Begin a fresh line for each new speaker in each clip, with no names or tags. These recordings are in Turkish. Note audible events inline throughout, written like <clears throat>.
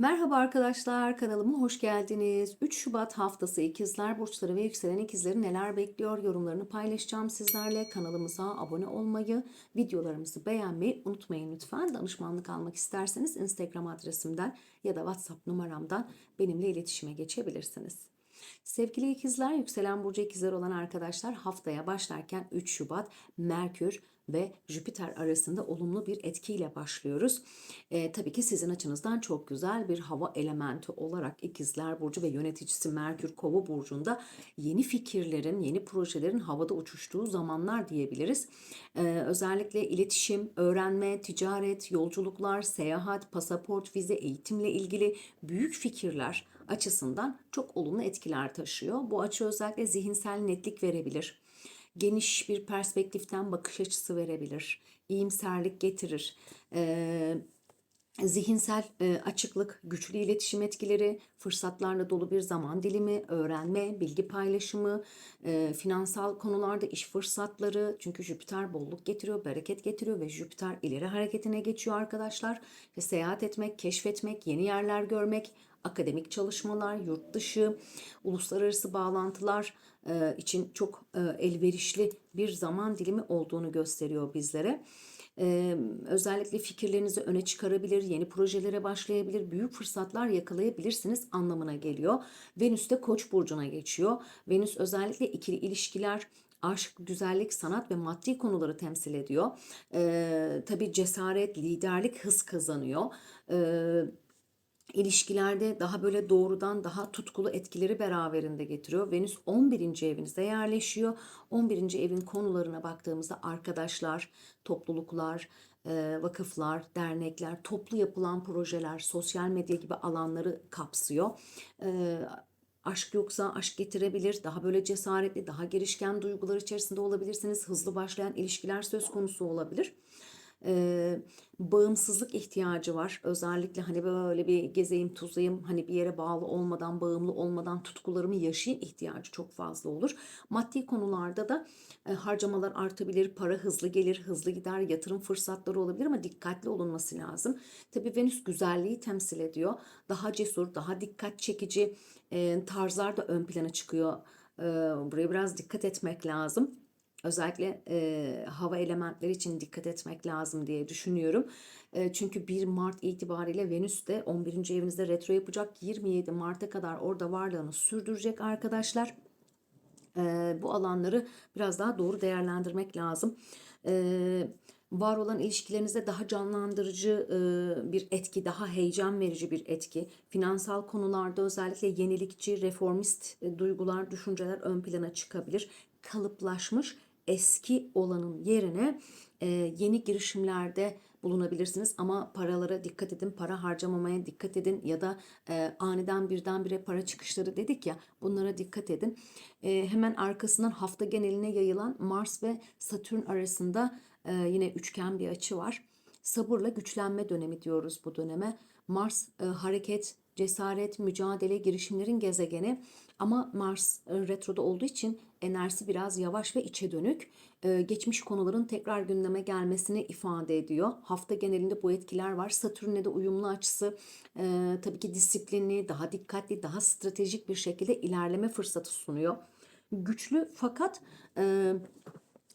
Merhaba arkadaşlar, kanalıma hoş geldiniz. 3 Şubat haftası ikizler burçları ve yükselen ikizleri neler bekliyor yorumlarını paylaşacağım sizlerle. Kanalımıza abone olmayı, videolarımızı beğenmeyi unutmayın lütfen. Danışmanlık almak isterseniz Instagram adresimden ya da WhatsApp numaramdan benimle iletişime geçebilirsiniz. Sevgili ikizler, yükselen burcu ikizler olan arkadaşlar haftaya başlarken 3 Şubat Merkür ve Jüpiter arasında olumlu bir etkiyle başlıyoruz. Ee, tabii ki sizin açınızdan çok güzel bir hava elementi olarak ikizler burcu ve yöneticisi Merkür Kova burcunda yeni fikirlerin, yeni projelerin havada uçuştuğu zamanlar diyebiliriz. Ee, özellikle iletişim, öğrenme, ticaret, yolculuklar, seyahat, pasaport, vize, eğitimle ilgili büyük fikirler açısından çok olumlu etkiler taşıyor. Bu açı özellikle zihinsel netlik verebilir geniş bir perspektiften bakış açısı verebilir, iyimserlik getirir. Ee, zihinsel e, açıklık, güçlü iletişim etkileri, fırsatlarla dolu bir zaman dilimi, öğrenme, bilgi paylaşımı, e, finansal konularda iş fırsatları. Çünkü Jüpiter bolluk getiriyor, bereket getiriyor ve Jüpiter ileri hareketine geçiyor arkadaşlar. Ve seyahat etmek, keşfetmek, yeni yerler görmek, akademik çalışmalar, yurt dışı, uluslararası bağlantılar e, için çok e, elverişli bir zaman dilimi olduğunu gösteriyor bizlere. Ee, özellikle fikirlerinizi öne çıkarabilir, yeni projelere başlayabilir, büyük fırsatlar yakalayabilirsiniz anlamına geliyor. Venüs de Koç burcuna geçiyor. Venüs özellikle ikili ilişkiler, aşk, güzellik, sanat ve maddi konuları temsil ediyor. Ee, tabii cesaret, liderlik hız kazanıyor. Ee, ilişkilerde daha böyle doğrudan daha tutkulu etkileri beraberinde getiriyor. Venüs 11. evinizde yerleşiyor. 11. evin konularına baktığımızda arkadaşlar, topluluklar, e, vakıflar, dernekler, toplu yapılan projeler, sosyal medya gibi alanları kapsıyor. E, aşk yoksa aşk getirebilir. Daha böyle cesaretli, daha girişken duygular içerisinde olabilirsiniz. Hızlı başlayan ilişkiler söz konusu olabilir e, bağımsızlık ihtiyacı var. Özellikle hani böyle bir gezeyim tuzayım hani bir yere bağlı olmadan bağımlı olmadan tutkularımı yaşayayım ihtiyacı çok fazla olur. Maddi konularda da e, harcamalar artabilir, para hızlı gelir, hızlı gider, yatırım fırsatları olabilir ama dikkatli olunması lazım. Tabii Venüs güzelliği temsil ediyor. Daha cesur, daha dikkat çekici e, tarzlar da ön plana çıkıyor. E, buraya biraz dikkat etmek lazım. Özellikle e, hava elementleri için dikkat etmek lazım diye düşünüyorum. E, çünkü 1 Mart itibariyle Venüs de 11. evinizde retro yapacak. 27 Mart'a kadar orada varlığını sürdürecek arkadaşlar. E, bu alanları biraz daha doğru değerlendirmek lazım. E, var olan ilişkilerinizde daha canlandırıcı bir etki, daha heyecan verici bir etki. Finansal konularda özellikle yenilikçi, reformist duygular, düşünceler ön plana çıkabilir. Kalıplaşmış eski olanın yerine e, yeni girişimlerde bulunabilirsiniz ama paralara dikkat edin, para harcamamaya dikkat edin ya da e, aniden birdenbire para çıkışları dedik ya bunlara dikkat edin. E, hemen arkasından hafta geneline yayılan Mars ve Satürn arasında e, yine üçgen bir açı var. Sabırla güçlenme dönemi diyoruz bu döneme. Mars e, hareket, cesaret, mücadele, girişimlerin gezegeni ama Mars e, retroda olduğu için enerjisi biraz yavaş ve içe dönük. E, geçmiş konuların tekrar gündeme gelmesini ifade ediyor. Hafta genelinde bu etkiler var. Satürn'le de uyumlu açısı e, tabii ki disiplinli, daha dikkatli, daha stratejik bir şekilde ilerleme fırsatı sunuyor. Güçlü fakat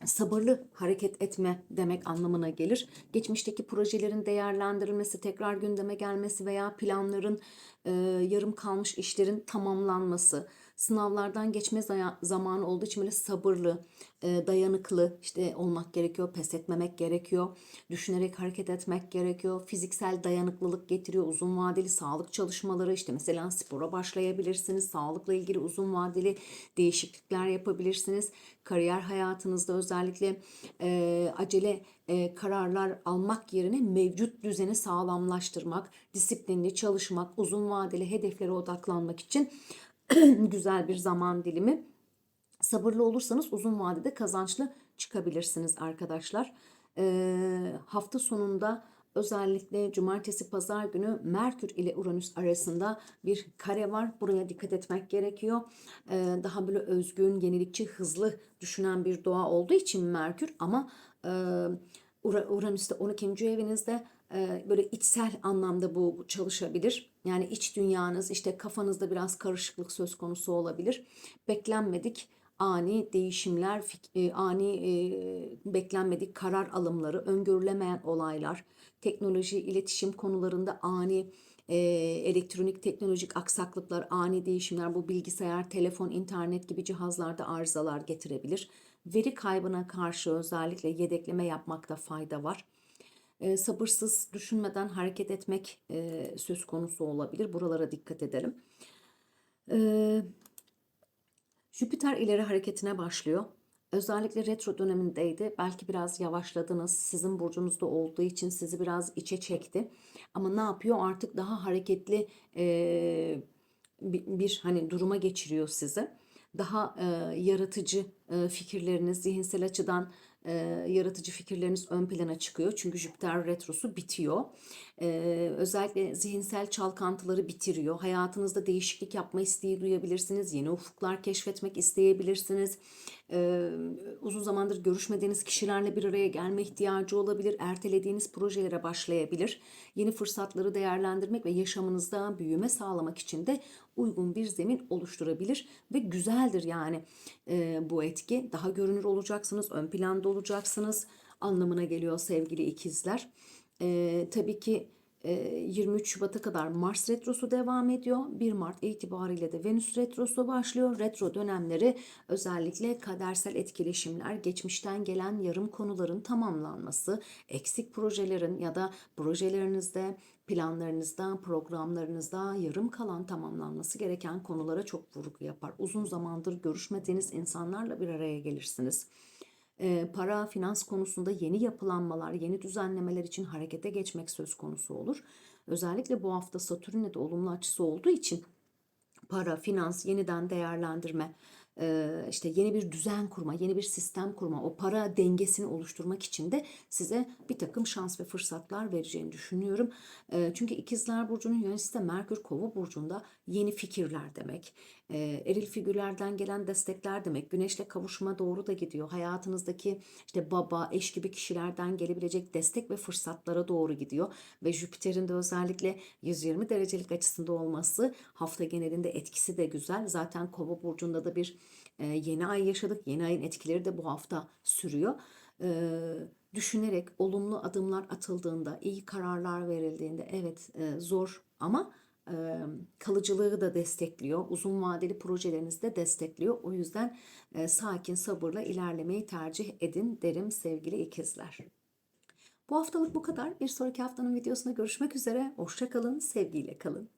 sabırlı hareket etme demek anlamına gelir. Geçmişteki projelerin değerlendirilmesi, tekrar gündeme gelmesi veya planların e, yarım kalmış işlerin tamamlanması, sınavlardan geçme zamanı olduğu için böyle sabırlı, e, dayanıklı işte olmak gerekiyor, pes etmemek gerekiyor, düşünerek hareket etmek gerekiyor, fiziksel dayanıklılık getiriyor, uzun vadeli sağlık çalışmaları işte mesela spora başlayabilirsiniz, sağlıkla ilgili uzun vadeli değişiklikler yapabilirsiniz, kariyer hayatınızda özellikle e, acele e, kararlar almak yerine mevcut düzeni sağlamlaştırmak, disiplinli çalışmak, uzun vadeli hedeflere odaklanmak için <clears throat> güzel bir zaman dilimi. Sabırlı olursanız uzun vadede kazançlı çıkabilirsiniz arkadaşlar. Ee, hafta sonunda özellikle cumartesi pazar günü Merkür ile Uranüs arasında bir kare var. Buraya dikkat etmek gerekiyor. Ee, daha böyle özgün, yenilikçi, hızlı düşünen bir doğa olduğu için Merkür ama e, Uranüs de 12. evinizde e, böyle içsel anlamda bu çalışabilir. Yani iç dünyanız işte kafanızda biraz karışıklık söz konusu olabilir. Beklenmedik ani değişimler, e, ani e, beklenmedik karar alımları, öngörülemeyen olaylar, teknoloji, iletişim konularında ani e, elektronik teknolojik aksaklıklar, ani değişimler bu bilgisayar, telefon, internet gibi cihazlarda arızalar getirebilir. Veri kaybına karşı özellikle yedekleme yapmakta fayda var. Sabırsız düşünmeden hareket etmek söz konusu olabilir. Buralara dikkat edelim. Jüpiter ileri hareketine başlıyor. Özellikle retro dönemindeydi. Belki biraz yavaşladınız. Sizin burcunuzda olduğu için sizi biraz içe çekti. Ama ne yapıyor? Artık daha hareketli e, bir, bir hani duruma geçiriyor sizi. Daha e, yaratıcı e, fikirleriniz, zihinsel açıdan e, yaratıcı fikirleriniz ön plana çıkıyor. Çünkü Jüpiter retrosu bitiyor. E, özellikle zihinsel çalkantıları bitiriyor. Hayatınızda değişiklik yapma isteği duyabilirsiniz. Yeni ufuklar keşfetmek isteyebilirsiniz. E, uzun zamandır görüşmediğiniz kişilerle bir araya gelme ihtiyacı olabilir. Ertelediğiniz projelere başlayabilir. Yeni fırsatları değerlendirmek ve yaşamınızda büyüme sağlamak için de uygun bir zemin oluşturabilir ve güzeldir yani e, bu etki. Daha görünür olacaksınız, ön planda olacaksınız anlamına geliyor sevgili ikizler. E, tabii ki e, 23 Şubat'a kadar Mars retrosu devam ediyor. 1 Mart itibariyle de Venüs retrosu başlıyor. Retro dönemleri özellikle kadersel etkileşimler, geçmişten gelen yarım konuların tamamlanması, eksik projelerin ya da projelerinizde planlarınızda, programlarınızda yarım kalan tamamlanması gereken konulara çok vurgu yapar. Uzun zamandır görüşmediğiniz insanlarla bir araya gelirsiniz. Para, finans konusunda yeni yapılanmalar, yeni düzenlemeler için harekete geçmek söz konusu olur. Özellikle bu hafta Satürn'le de olumlu açısı olduğu için para, finans, yeniden değerlendirme, işte yeni bir düzen kurma, yeni bir sistem kurma, o para dengesini oluşturmak için de size bir takım şans ve fırsatlar vereceğini düşünüyorum. Çünkü İkizler Burcu'nun yöneticisi de Merkür Kova Burcu'nda yeni fikirler demek. E, Eril figürlerden gelen destekler demek. Güneşle kavuşma doğru da gidiyor. Hayatınızdaki işte baba, eş gibi kişilerden gelebilecek destek ve fırsatlara doğru gidiyor. Ve Jüpiter'in de özellikle 120 derecelik açısında olması hafta genelinde etkisi de güzel. Zaten Kova burcunda da bir e, yeni ay yaşadık. Yeni ayın etkileri de bu hafta sürüyor. E, düşünerek olumlu adımlar atıldığında, iyi kararlar verildiğinde evet e, zor ama kalıcılığı da destekliyor. Uzun vadeli projelerinizi de destekliyor. O yüzden sakin sabırla ilerlemeyi tercih edin derim sevgili ikizler. Bu haftalık bu kadar. Bir sonraki haftanın videosunda görüşmek üzere. Hoşça kalın, sevgiyle kalın.